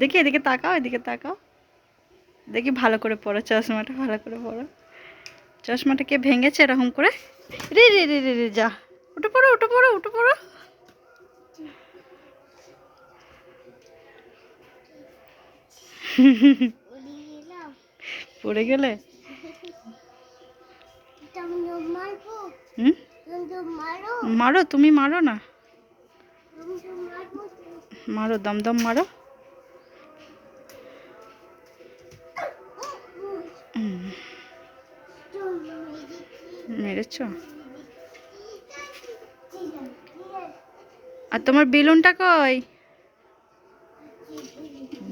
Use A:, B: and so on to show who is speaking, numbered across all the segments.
A: দেখি এদিকে তাকাও এদিকে তাকাও। দেখি ভালো করে পড়ো, চশমাটা ভালো করে পড়ো। চশমাটা কে ভেঙেছে এরকম করে? রে রে রে রে রে, যা। উঠে পড়ো উঠে পড়ো উঠে পড়ো। পড়ে গেলে? হুম? মারো। তুমি মারো না। মারো দমদম মারো। মেরেছ? আর তোমার বেলুনটা কই?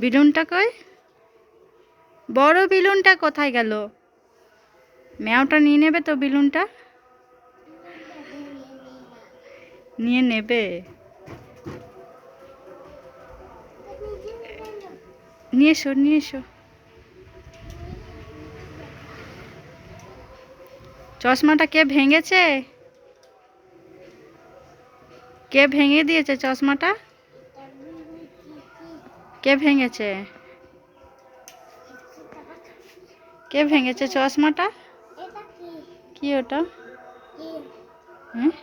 A: বেলুনটা কই? বড় বেলুনটা কোথায় গেল? ম্যাওটা নিয়ে নেবে তো বেলুনটা? নিয়ে নেবে? নিয়ে এসো নিয়ে এসো। চশমাটা কে ভেঙেছে? কে ভেঙে দিয়েছে চশমাটা? কে ভেঙেছে? কে ভেঙেছে চশমাটা? কি? ওটা? হ্যাঁ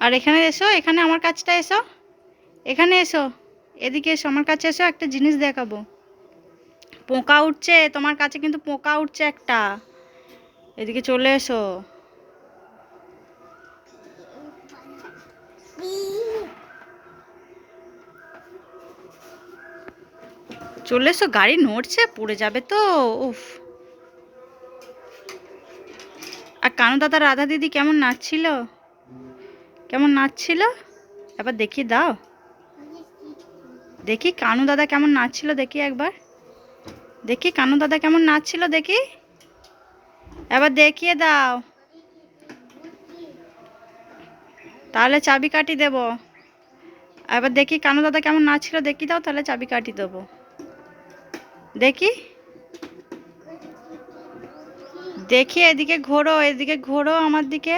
A: আর এখানে এসো, এখানে আমার কাছটা এসো। এখানে এসো, এদিকে এসো, আমার কাছে এসো, একটা জিনিস দেখাবো। পোকা উঠছে, তোমার কাছে কিন্তু পোকা উঠছে একটা। এদিকে চলে এসো। চলে এসো, গাড়ি নড়ছে, পড়ে যাবে তো, উফ। আর কানু দাদা, রাধা দিদি কেমন নাচছিল? কেমন নাচছিল? এবার দেখি দাও। দেখি কানু দাদা কেমন নাচছিল দেখি একবার। দেখি কানু দাদা কেমন নাচছিল দেখি। এবার দেখিয়ে দাও। তাহলে চাবি কাটি দেব। এবার দেখি কানু দাদা কেমন নাচছিল দেখি দাও, তাহলে চাবি কাটি দেবো। দেখি। দেখি এদিকে ঘোরো এদিকে ঘোরো আমার দিকে।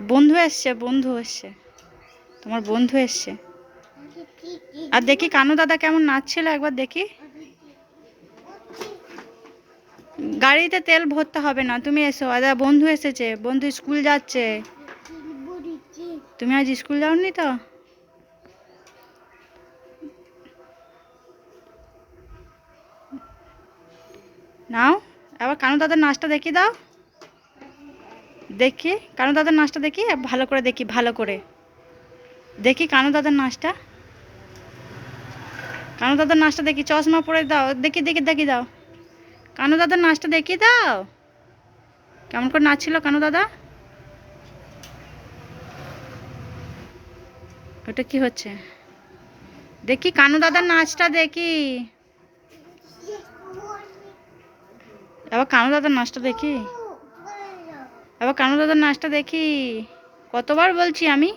A: আর বন্ধু এসছে বন্ধু এসছে। তোমার বন্ধু এসছে। আর দেখি কানু দাদা কেমন নাচছিল একবার দেখি। গাড়িতে তেল ভরতে হবে না, তুমি এসো। আর বন্ধু এসেছে, বন্ধু স্কুল যাচ্ছে। তুমি আজ স্কুল যাওনি তো? নাও, এবার কানু দাদার নাচটা দেখি দাও। দেখি, কানু দাদার নাচটা দেখি ভালো করে দেখি, ভালো করে। দেখি কানু দাদার নাচটা। কানু দাদার নাচটা দেখি, চশমা পরে দাও, দেখি দেখি দেখি দাও। কানু দাদার নাচটা দেখি দাও। কেমন করে নাচছিল কানু দাদা? ওটা কি হচ্ছে? দেখি কানু দাদার নাচটা দেখি। এবার কানু দাদার নাচটা দেখি। এবার কানু দাদার নাচটা দেখি। কতবার বলছি আমি?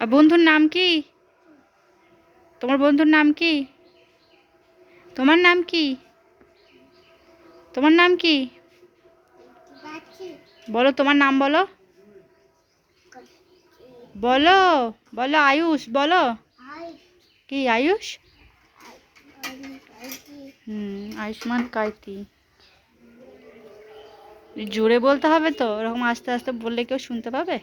A: আর বন্ধুর নাম কি? তোমার বন্ধুর নাম কি? তোমার নাম কি? তোমার নাম কি? বলো তোমার নাম বলো। বলো বলো আয়ুষ বলো। কি আয়ুষ? হুম আয়ুষ্মান কাইতি। জোরে বলতে হবে তো? ওরকম আস্তে আস্তে বললে কেউ শুনতে পাবে?